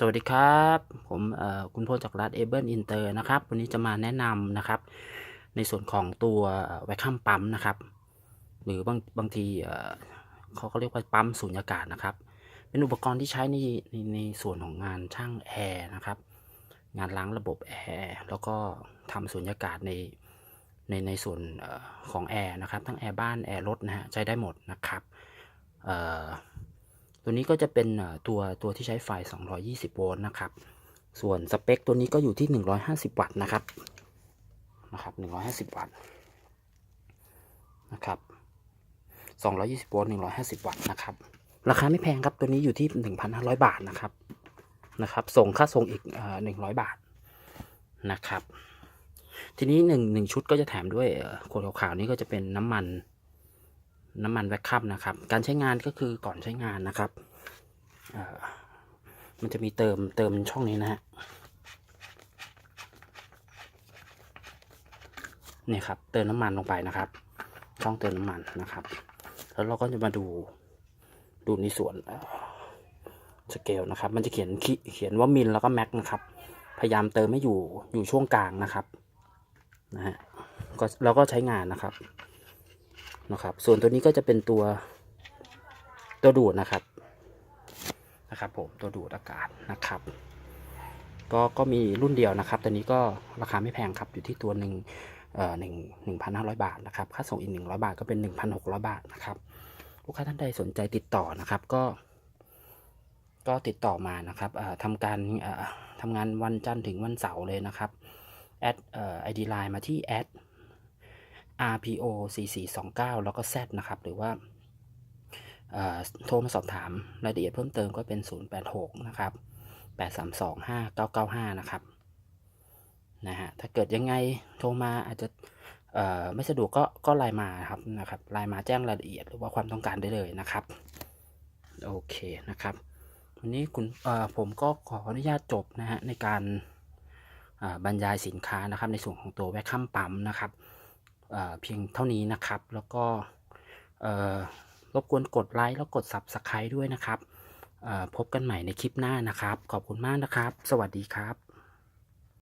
สวัสดีครับ ผมคุณพลจากรัฐเอเบิลอินเตอร์นะครับ วันนี้จะมาแนะนำนะครับ ในส่วนของตัวแวคคัมปั๊มนะครับ หรือบางบางทีเขาก็เรียกว่าปั๊มสูญญากาศนะครับ เป็นอุปกรณ์ที่ใช้ในในในส่วนของงานช่างแอร์นะครับ งานล้างระบบแอร์แล้วก็ทำสูญญากาศในในในส่วนของแอร์นะครับ ทั้งแอร์บ้านแอร์รถนะฮะใช้ได้หมดนะครับเอ่อ ตัวนี้ก็จะเป็นตัวตัวที่ใช้ไฟ 220 โวลต์นะครับ ส่วนสเปคตัวนี้ก็อยู่ที่ 150 วัตต์นะครับ นะครับ 150 วัตต์ นะครับ 220 โวลต์ 150 วัตต์นะครับ ราคาไม่แพงครับ ตัวนี้อยู่ที่ 1,500 บาทนะครับ นะครับ ส่งค่าส่งอีกเอ่อ100 บาท นะครับ ทีนี้หนึ่งหนึ่งชุดก็จะแถมด้วยขวดขาวๆนี้ก็จะเป็นน้ำมัน น้ำมันแวคคัมนะครับ การใช้งานก็คือก่อนใช้งานนะครับมันจะมีเติมเติมช่องนี้นะฮะเนี่ยครับ เติมน้ำมันลงไปนะครับ ช่องเติมน้ำมันนะครับ แล้วเราก็จะมาดูดูในส่วนสเกลนะครับ มันจะเขียนเขียนว่ามิลแล้วก็แม็กนะครับ พยายามเติมไม่อยู่อยู่ช่วงกลางนะครับนะฮะก็เราก็ใช้งานนะครับ นะครับ ส่วนตัวนี้ก็จะเป็นตัวตัวดูดนะครับนะครับผมตัวดูดอากาศนะครับ ก็ก็มีรุ่นเดียวนะครับตัวนี้ก็ราคาไม่แพงครับอยู่ที่ตัวหนึ่งเอ่อหนึ่งหนึ่งพันห้าร้อยบาทนะครับค่าส่งอีกหนึ่งร้อยบาทก็เป็นหนึ่งพันหกร้อยบาทนะครับลูกค้าท่านใดสนใจติดต่อนะครับก็ ก็ติดต่อมานะครับเอ่อทำการเอ่อทำงานวันจันทร์ถึงวันเสาร์เลยนะครับแอดเอ่อไอดีไลน์มาที่แอด RPO 4429 แล้วก็ Z นะครับ หรือว่าโทรมาสอบถามรายละเอียดเพิ่มเติมก็เป็น 086 นะครับ 832 5995 นะครับ นะฮะ ถ้าเกิดยังไงโทรมาอาจจะไม่สะดวกก็ก็ไลน์มาครับนะครับไลน์มาแจ้งรายละเอียดหรือว่าความต้องการได้เลยนะครับ โอเคนะครับ วันนี้คุณผมก็ขออนุญาตจบนะฮะในการบรรยายสินค้านะครับในส่วนของตัวแวคคัมปั๊มนะครับ เเพียงเท่านี้นะครับ แล้วก็รบกวนกดไลค์แล้วกด Subscribe ด้วยนะครับพบกันใหม่ในคลิปหน้านะครับ ขอบคุณมากนะครับ สวัสดีครับ